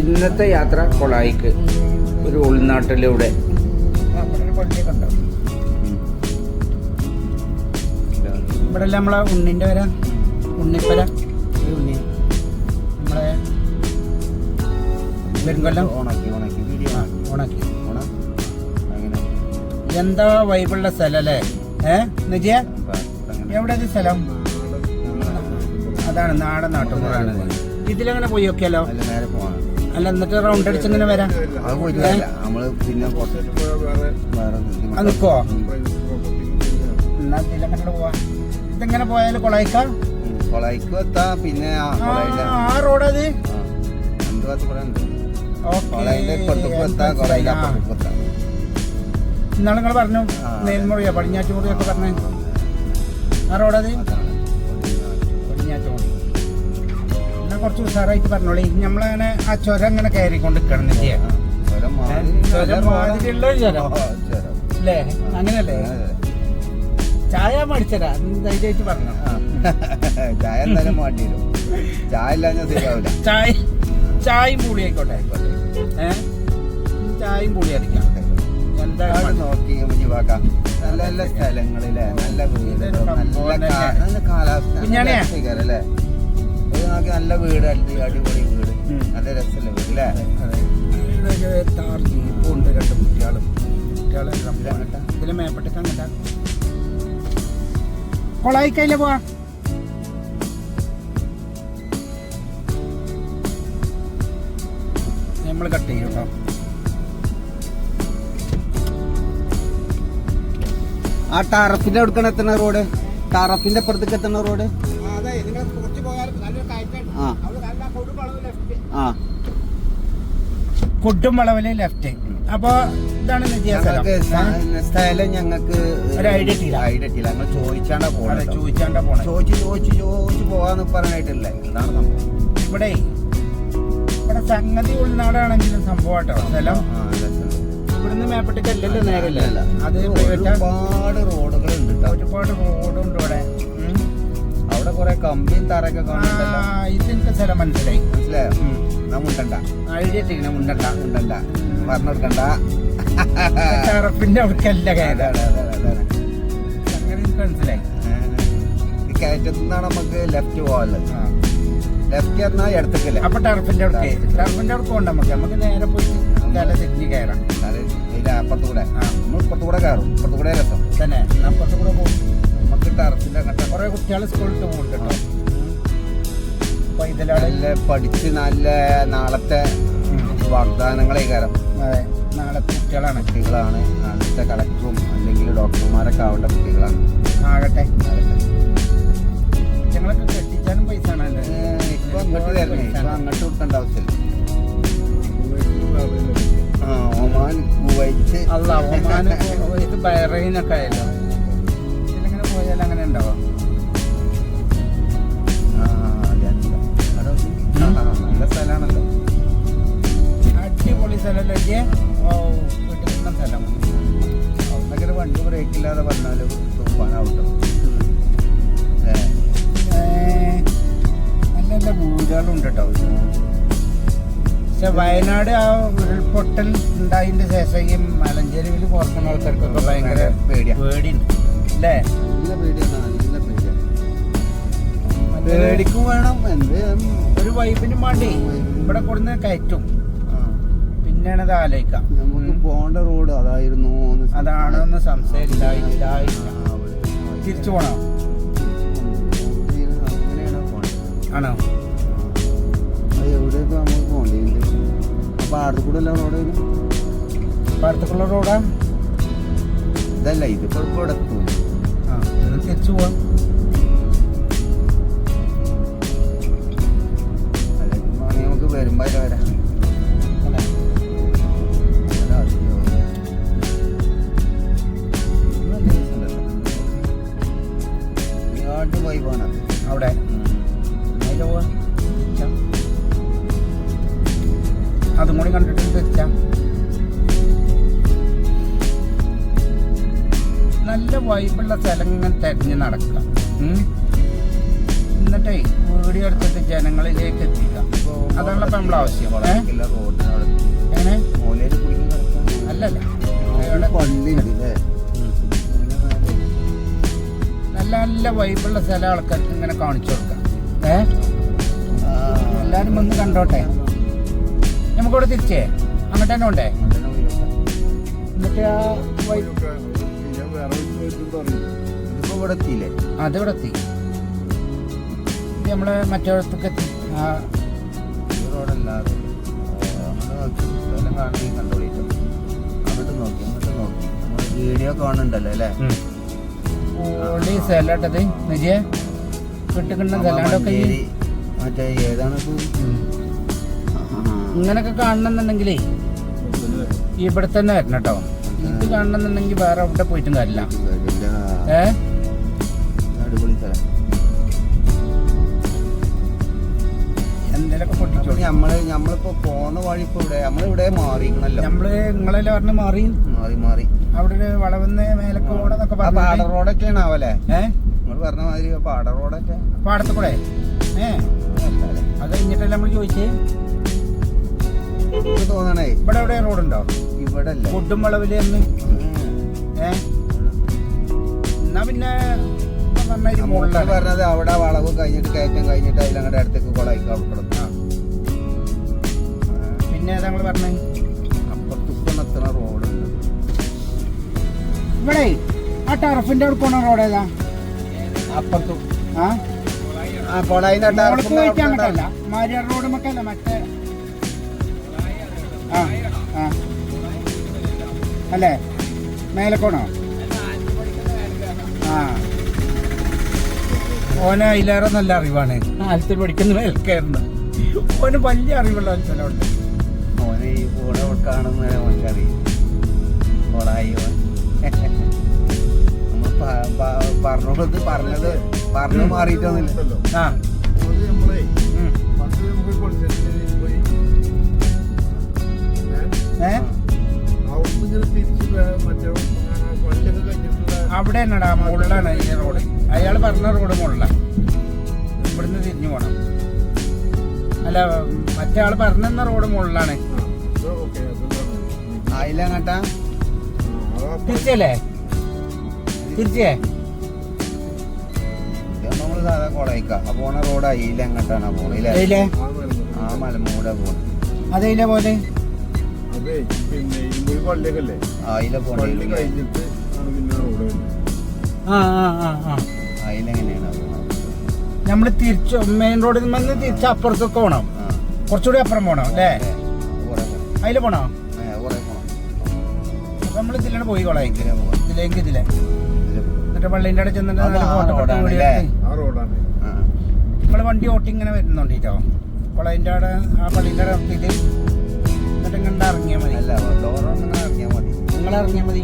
ഇന്നത്തെ യാത്ര കൊളായിക്ക്. ഒരു ഉൾനാട്ടിലൂടെ. ഇവിടെ നമ്മളെ ഉണ്ണിന്റെ വര ഉണ്ണിപ്പര ഉണ്ണി. നമ്മളെ പെരുങ്കൊല്ലം. ഓണാക്കി ഓണാക്കി ഓണാക്കി. എന്താ വൈബുള്ള സ്ഥലം അല്ലേ ഏ നിജയ എവിടെ സ്ഥലം? അതാണ് നാടൻ നാട്ടുപുറാണ് ഇതിലങ്ങനെ പോയി നോക്കിയാലോ? നേരെ പോവാണ് അല്ല എന്നിട്ട് റൗണ്ട് അടിച്ച് ഇങ്ങനെ വരാം അത് പോയിട്ട് കാര്യമില്ല. നമ്മൾ പിന്നെ പുറത്തേക്ക് വേറെ ഇത് അത് നിൽക്കുവോ ഉം. എന്നാ ഇതിലങ്ങനെ പോവാ ഇതെങ്ങനെ പോയാലും കൊളായിക്ക ഉം. കൊളായിക്കും എത്താം പിന്നെ ആ ആ, കൊളായിന്റെ ആ റോഡത് ആ രണ്ട് ഭാഗത്ത് കൂടെ ഉണ്ട് ഓക്കേ. കൊളായിന്റെ ഇപ്പുറത്തേക്കും എത്താം കൊളായിന്റെ ആ. അപ്പുറത്തേക്കും എത്താം ഇന്നാൾ നിങ്ങൾ പറഞ്ഞു ആ. മേൽമുറിയോ പടിഞ്ഞാറ്റുമുറിയൊക്കെ പറഞ്ഞു ആ പടിഞ്ഞാറ്റുമുറി കുറച്ച് ഉഷാറായിട്ട് പറഞ്ഞോളൂ. നമ്മളങ്ങനെ ആ ചുരം അങ്ങനെ കയറിക്കൊണ്ട് നിൽക്കണം ചുരം മാതിരിയുള്ള ചുരം അല്ലേ അങ്ങനല്ലേ ചായ മടിച്ചരാ. ധൈര്യമായിട്ട് പറഞ്ഞു. ചായ എന്തായാലും മാറ്റി വരും ചായ ഇല്ലാഞ്ഞാൽ ശരിയാവില്ല ചായ ചായയും പൂളി ആയിക്കോട്ടെ. ചായയും. നോക്കി നല്ല നല്ല സ്ഥലങ്ങളിലെ നല്ല വീട് നല്ല കാലാവസ്ഥ. അല്ലേ? നോക്കി നല്ല വീട് അടി അടിപൊളി വീട്. നല്ല രസമുള്ള വീട് അല്ലേ? താർ ജീപ്പും ഉണ്ട് രണ്ട് കുട്ടികളും. കുട്ടികളെല്ലാം? ഇതിലെ മേപ്പട്ടേക്ക് അങ്ങട്ടാ. കൊളായിക്കയിലെ പോവാ. നമ്മൾ കട്ട് ചെയ്യും കേട്ടോ. ആ ടാറഫിന്റെ അടുക്കണ എത്തുന്ന റോഡ്. ടാറഫിന്റെ അപ്പുറത്തേക്ക് എത്തുന്ന റോഡ് ആ ആ. കൊട്ടും വളവിൽ ലെഫ്റ്റ് അപ്പൊ ഇതാണ് നിജയ സ്ഥലം ഞങ്ങൾക്ക് ഒരു ഐഡിയ ഇല്ല ഐഡിയ ഇല്ല ഞങ്ങൾ ചോദിച്ചാണ്ടാ പോണേ ചോദിച്ചാണ്ടാ പോണേ ചോദിച്ച് ചോദിച്ച് ചോദിച്ച് പോവാന്ന് പറഞ്ഞിട്ടില്ലേ. എന്താണ് സംഭവം. ഇവിടെ ഇവിടെ സംഗതി ഉൾനാടാണെങ്കിലും സംഭവം കേട്ടോ സ്ഥലം. ഇവിടുന്ന് മേപ്പട്ടേക്ക് അല്ലല്ലോ നേരല്ലേ. അത് ഒരുപാട് റോഡുകൾ ഉണ്ട്. ഒരുപാട് റോഡുണ്ട് ഇവിടെ. അവിടെ കുറെ കമ്പിയും തറയൊക്കെ ആ, കാണുന്നുണ്ടല്ലോ ഇതിന്റെ സ്ഥലം മനസ്സിലായി? മനസ്സിലായോ മുണ്ടണ്ട. ഐഡിയ ഇട്ടിങ്ങനെ മുണ്ടണ്ട. മുണ്ടണ്ട പറഞ്ഞെടുക്കണ്ട അവിടേക്കല്ല. അങ്ങനെ എനിക്ക് മനസ്സിലായി. ഈ കയറ്റത്തു നമുക്ക് ലെഫ്റ്റ് പോകാനുള്ളത് ലെഫ്റ്റ് എന്നാൽ ഇടത്തേക്കല്ലേ അപ്പൊ ടർഫിന്റെ അവിടെ ടർഫിന്റെ അവിടെ പോകണ്ട നമുക്ക്. നമുക്ക് നേരെ പോയി തല തിരിഞ്ഞ് കയറാം കൂടെ ആ. നമ്മൾ ഇപ്പുറത്ത് കൂടെ കയറും ഇപ്പുറത്ത് കൂടെ രസം തന്നെ. അപ്പുറത്ത് കൂടെ പോകും. നമുക്ക് ടെറസിന്റെ അങ്ങോട്ട് കുറെ കുട്ടികൾ സ്കൂളിൽ പോകുന്നുണ്ട് കേട്ടോ. അപ്പൊ ഇതിലാണ് നല്ല പഠിച്ച് നല്ല നാളത്തെ വാഗ്ദാനങ്ങളെ കയറും അതെ നാളെ കുട്ടികളാണ്. കുട്ടികളാണ്. നാളത്തെ കളക്ടറും അല്ലെങ്കിൽ ഡോക്ടർമാരൊക്കെ ആവേണ്ട കുട്ടികളാണ്. ആകട്ടെ ഞങ്ങളൊക്കെ കെട്ടിച്ചാലും പൈസ ആണല്ലോ ഇപ്പൊ അങ്ങോട്ട് തരണേ. ഇപ്പൊ അങ്ങോട്ട് കൊടുക്കേണ്ട ആവശ്യമില്ല. ആ ഒമാൻ കുവൈറ്റ്. അല്ല ഒമാൻ ഇത് ബഹ്റൈനൊക്കെ ആയല്ലോ. സ്ഥലമല്ലേ വീട്ടിൽ നിന്ന സ്ഥലം. അവിടുന്നൊക്കെ ഒരു വണ്ടി ബ്രേക്ക് ഇല്ലാതെ പറഞ്ഞാലും തൂപ്പാനാവട്ടോ നല്ല നല്ല വീടുകളുണ്ട് കേട്ടോ പക്ഷെ വയനാട് ആ ഉരുൾപൊട്ടൽ ഉണ്ടായതിന്റെ ശേഷം ഈ മലഞ്ചേരിയിൽ പുറത്തുന്ന ആൾക്കാർക്കൊക്കെ ഭയങ്കര പേടിയാണ് പേടിയുണ്ട്. അല്ലേ? നല്ല പേടിയാണ് നല്ല പേടിയാണ് പേടിക്കും വേണം. എന്ത് ഒരു വൈബിനും വേണ്ടി? ഇവിടെ കൊടുന്ന് കയറ്റും. ഇത് ആലോചിക്കാം നമുക്ക് പോണ്ട റോഡ് അതായിരുന്നു അതാണെന്ന് സംശയമില്ല തിരിച്ചു പോണോ? ആണോ? എവിടെയൊക്കെ നമുക്ക് പോണ്ടേണ്ട് അപ്പൊ ആടത്ത് കൂടെ അല്ല റോഡ്? ഇതല്ല ഇത് ഇപ്പൊ ഇവിടെ എത്തും ആ തിരിച്ചു പോവാം. അതും കൂടി കണ്ടിട്ട് തിരിച്ചാ നല്ല വൈബുള്ള സ്ഥലം ഇങ്ങനെ തെരഞ്ഞ് നടക്കാം. എന്നിട്ടേ വീഡിയോ എടുത്തിട്ട് ജനങ്ങളിലേക്ക് എത്തിക്കാം. അതാണല്ലോ ഇപ്പൊ നമ്മളെ ആവശ്യം. എങ്ങനെ? അല്ലല്ല നല്ല നല്ല വൈബുള്ള സ്ഥലം ആൾക്കാർക്ക് ഇങ്ങനെ കാണിച്ചു കൊടുക്കാം. ഏ? എല്ലാരും വന്ന് കണ്ടോട്ടെ? നമുക്കിവിടെ തിരിച്ചേ. അങ്ങോട്ട് തന്നെ ഉണ്ടേ? എന്നിട്ട് ആ ഇവിടെ എത്തിയില്ലേ അതിവിടെ എത്തി. ഇത് നമ്മൾ മറ്റേടത്തൊക്കെ എത്തി. ആ. റോഡല്ലാതെ അങ്ങോട്ട് നോക്കി അങ്ങോട്ട് നോക്കി. വീഡിയോ കാണുന്നുണ്ടല്ലോ അല്ലേ? സ്ഥലട്ടത് മറ്റേ ഏതാണ്? ഇങ്ങനൊക്കെ കാണണമെന്നുണ്ടെങ്കിലേ ഇവിടെ തന്നെ വരണം കേട്ടോ. ഇത് കാണണമെന്നുണ്ടെങ്കിൽ വേറെ അവിടെ പോയിട്ടും കാര്യമില്ല. ഏ? നമ്മൾ നമ്മളിപ്പോ പോന്ന വഴി ഇപ്പൊ ഇവിടെ നമ്മളിവിടെ മാറിക്കണല്ലോ നമ്മൾ നിങ്ങളെല്ലാം പറഞ്ഞ് മാറി? മാറി മാറി. അവിടെ ഒരു വളവന്ന് മേലക്ക് ഓടെന്നൊക്കെ ആ പാട പറഞ്ഞു റോഡൊക്കെയാണ് ആവല്ലേ? ഏ? നിങ്ങൾ പറഞ്ഞ മാതിരി പാട റോഡൊക്കെ. പാടത്ത് കൂടെ? ഏ? അല്ലേ? അത് കഴിഞ്ഞിട്ടല്ലേ നമ്മൾ ചോദിച്ചേ? എനിക്ക് തോന്നണേ ഇവിടെ എവിടെ റോഡുണ്ടോ? ഇവിടെ ഫുഡും വളവിൽ ഒന്ന് ഏ? എന്നാ പിന്നെ പറഞ്ഞത് അവിടെ വളവ് കഴിഞ്ഞിട്ട് കയറ്റം കഴിഞ്ഞിട്ട് അതിലങ്ങടെ അടുത്തേക്ക് കൊളായി കിടക്കും പിന്നെ ഏതാ ഞങ്ങൾ പറഞ്ഞേ? അപ്പുറത്തേക്ക് എത്തുന്ന റോഡുണ്ട്? ഇവിടെ ആ ടർഫിന്റെ അവിടെ പോണ റോഡ് ഏതാ? അപ്പുറത്തു. ആ? ആ അങ്ങോട്ടല്ല. മാരിയാർ റോഡ് മക്കല്ല മറ്റേ ആ ആ. അല്ലേ? മേലക്കോണോ? ആ. ഓന അതിലേറെ നല്ല അറിവാണ്. ആലത്തിൽ പഠിക്കുന്ന. മേൽക്കായിരുന്നു ഓന് വലിയ അറിവുള്ള ഒരു സ്ഥലമുണ്ട്. ഓനെ ഈ കൂടെ കാണുന്ന ഓനക്കറിയും കൊളായി പറഞ്ഞത് പറഞ്ഞത് പറഞ്ഞു മാറിയിട്ടൊന്നുമില്ലല്ലോ. ആ. ഉം. തന്നെടാ മുകളിലാണ് ഈ റോഡ് അയാൾ പറഞ്ഞ റോഡ് മുകളിലാണ് ഇവിടുന്ന് തിരിഞ്ഞു പോകണം അല്ല മറ്റേ ആൾ പറഞ്ഞ റോഡ് മുകളിലാണ്. അതിലങ്ങട്ടാ തിരിച്ചല്ലേ? തിരിച്ചേ? സാധാ കൊളയിക്ക ആ പോണ റോഡ് പോണില്ലേ ആ മലമൂടെ പോണ. പോലെ അതെ പിന്നെ പള്ളിയൊക്കെ അല്ലേ പള്ളി പോണില്ലേ കഴിഞ്ഞിട്ട് അതിലെങ്ങനെയാണ് നമ്മൾ തിരിച്ചു മെയിൻ റോഡിൽ നിന്ന് തിരിച്ച് അപ്പുറത്തൊക്കെ പോണം. കുറച്ചുകൂടി അപ്പുറം പോണം അല്ലേ? പോണം അതിൽ പോണോ? നമ്മൾ ഇതിലാണ് പോയി കൊള്ളാം ഇതിലേക്ക് ഇതിലെ. പള്ളിന്റെ എന്നിട്ട് പള്ളീന്റെ അവിടെ ചെന്നിട്ട് നമ്മൾ വണ്ടി ഓട്ടി ഇങ്ങനെ വരുന്നുണ്ട് കേട്ടോ കൊളയിന്റെ അവിടെ ആ പള്ളിന്റെ അവിടെ ഇറക്കിയിട്ട് എന്നിട്ട് ഇങ്ങനെ ഇറങ്ങിയാൽ മതി. അല്ല ഡോറൊന്നും ഇങ്ങനെ ഇറങ്ങിയാൽ മതി. നിങ്ങൾ ഇറങ്ങിയാൽ മതി.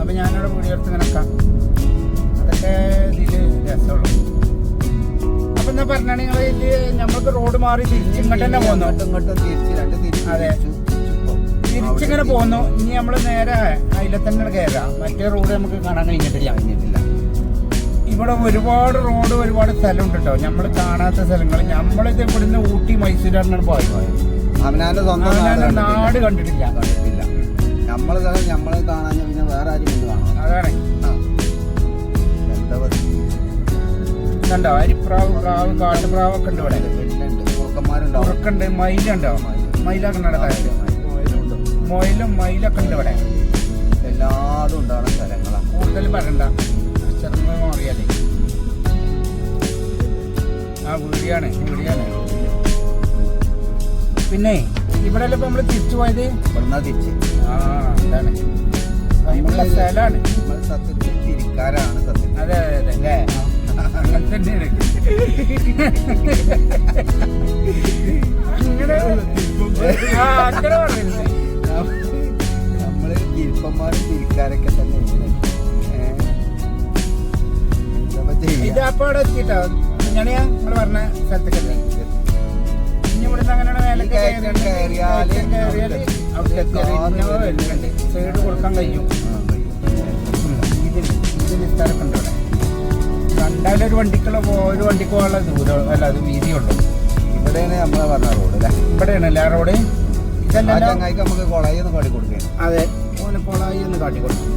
അപ്പൊ ഞാനവിടെ വീടിയെടുത്ത് ഇങ്ങനെ വെക്കാം. അതൊക്കെ ഇതിൽ രസമുള്ളൂ അപ്പൊ എന്നാ പറഞ്ഞാൽ നിങ്ങൾ ഇത് നമ്മൾക്ക് റോഡ് മാറി തിരിച്ച് ഇങ്ങോട്ട് തന്നെ പോന്നു. അങ്ങോട്ടും ഇങ്ങോട്ടും തിരിച്ച് രണ്ട് തിരിച്ച് അതെ. തിരിച്ചിങ്ങനെ പോന്നു. ഇനി നമ്മൾ നേരെ അതിലെ തന്നെ കയറാം മറ്റേ റോഡ് നമുക്ക് കാണാൻ കഴിഞ്ഞിട്ടില്ല. കഴിഞ്ഞിട്ടില്ല. ഇവിടെ ഒരുപാട് റോഡ് ഒരുപാട് സ്ഥലമുണ്ട് കേട്ടോ നമ്മൾ കാണാത്ത സ്ഥലങ്ങൾ. നമ്മളിത് ഇവിടുന്ന് ഊട്ടി മൈസൂരാണ് പോയി. അവനാന്റെ സ്വന്തം നാട് കണ്ടിട്ടില്ല. കണ്ടിട്ടില്ല. നമ്മൾ സ്ഥലം കാണാൻ പിന്നെ വേറെ ആരും കാണാം അതാണ്. ഇതുണ്ടോ അരിപ്രാവ് പ്രാവ് കാട്ടുപ്രാവൊക്കെ ഉണ്ട് ഇവിടെ. ഉറക്കുണ്ട് മയിലുണ്ടോ മയിലൊക്കെ താഴെ. മൊയിലും മയിലൊക്കെ ഉണ്ട് ഇവിടെ. എല്ലാതും ഉണ്ടാവുന്ന സ്ഥലങ്ങളാണ് കൂടുതൽ പറയണ്ട. അക്ഷരങ്ങൾ മാറിയാലേ. ആ വീടിയാണ് വീടിയാണ്. പിന്നെ ഇവിടെ ഇപ്പൊ നമ്മൾ തിരിച്ചു പോയത്? ഇവിടുന്ന തിരിച്ച്. ആ അതാണ്. സ്ഥലമാണ് സത്യത്തിൽ തിരിക്കാരാണ് സത്യത്തിൽ. അതെ അതെ അതെ. അല്ലേ? നമ്മൾ തിരുപ്പന്മാരും തിരിക്കാരൊക്കെ തന്നെ ഏഹ് എന്താ ഇത് ചെയ്യാ അപ്പൊ അവിടെ. എത്തിട്ടോ ഇങ്ങനെയാ നിങ്ങൾ പറഞ്ഞ സ്ഥലത്തേക്കല്ലേ അങ്ങനെയാണ് മേലൊക്കെ സൈഡ് കൊടുക്കാൻ കഴിയും ഇതിന് ഇതിന് സ്ഥലം ഉണ്ട് ഇവിടെ ഒരു വണ്ടിക്കുള്ള പോ- ഒരു വണ്ടിക്ക് പോകാനുള്ള ദൂരം അല്ല അത് വീതിയുള്ളൂ ഇവിടെ ഇവിടെയാണ് നമ്മളെ പറഞ്ഞ റോഡ് അല്ലേ? ഇവിടെയാണല്ലേ എല്ലാ റോഡ്? ചങ്ങായിക്ക് നമുക്ക് കൊളായി ഒന്ന് കാട്ടി കൊടുക്കുകയാണ് അതെ. ഓനെ കൊളായി ഒന്ന് കാട്ടിക്കൊടുക്കും.